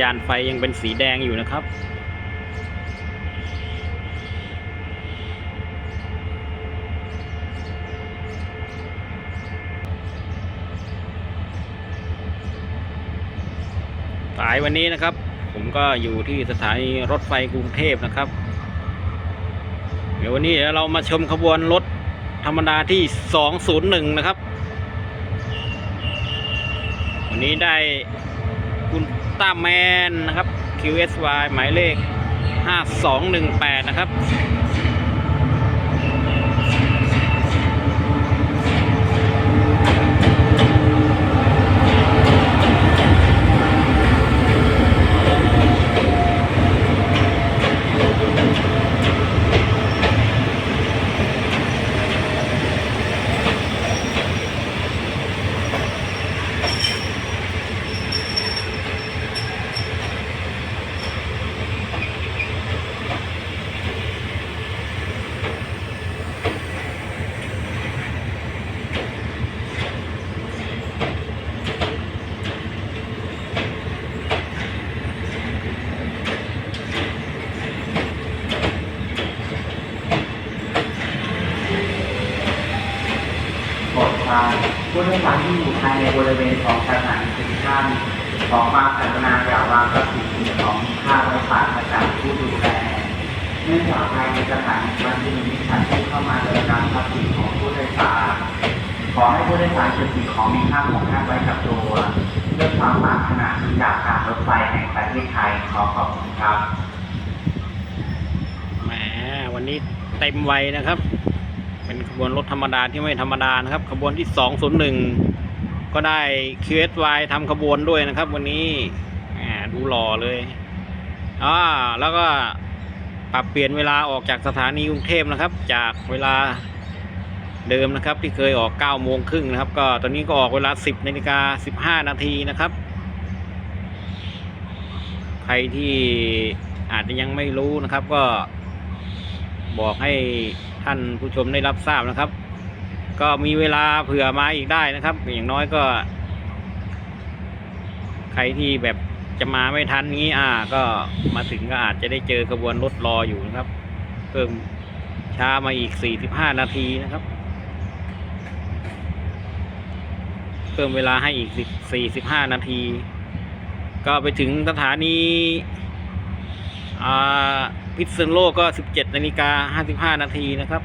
ญาณไฟยังเป็นสีแดงอยู่นะครับ สายวันนี้นะครับ ผมก็อยู่ที่สถานีรถไฟกรุงเทพนะครับ เดี๋ยววันนี้เดี๋ยวเรามาชมขบวนรถธรรมดาที่ 201 นะครับ วันนี้ได้ คุณต้าแมนนะครับ QSY หมายเลข 5218 นะครับาผู้โดยสารที่อยู่ภายในบริเวณของสถานีทุกท่านขอความกรุณาอย่าวางทรัพย์สินของค่าโดยสารประจำผู้ดูแลเนื่องจากภายในสถานีมันจะมีมิจฉาชีพเข้ามาโดยการทรัพย์สินของผู้โดยสารขอให้ผู้โดยสารเก็บสิ่งของมีค่าของท่านไว้กับตัวด้วยความปรารถนาจากการรถไฟแห่งประเทศไทยขอขอบคุณครับแหมวันนี้เต็มวัยนะครับ เป็นขบวนรถธรรมดาที่ไม่ธรรมดานะครับ ขบวนที่ 201 ก็ได้ QSY ทำขบวนด้วยนะครับ วันนี้แหมดูหล่อเลยอ่าแล้วก็ปรับเปลี่ยนเวลาออกจากสถานีกรุงเทพนะครับ จากเวลาเดิมนะครับ ที่เคยออก9โมงครึ่งนะครับ ก็ตอนนี้ก็ออกเวลา 10นาฬิกา15 นาทีนะครับ ใครที่อาจจะยังไม่รู้นะครับ ก็บอกให้ ท่านผู้ชมได้รับทราบนะครับ ก็มีเวลาเผื่อมาอีกได้นะครับ อย่างน้อยก็ ใครที่แบบจะมาไม่ทันนี้อ่า ก็มาถึงก็อาจจะได้เจอกระบวนรถรออยู่นะครับ เพิ่มช้ามาอีก 45 นาทีนะครับ เพิ่มเวลาให้อีก 45 นาที ก็ไปถึงสถานีอ่า พิษณุโลกก็ 17นาฬิกา55นาทีนะครับ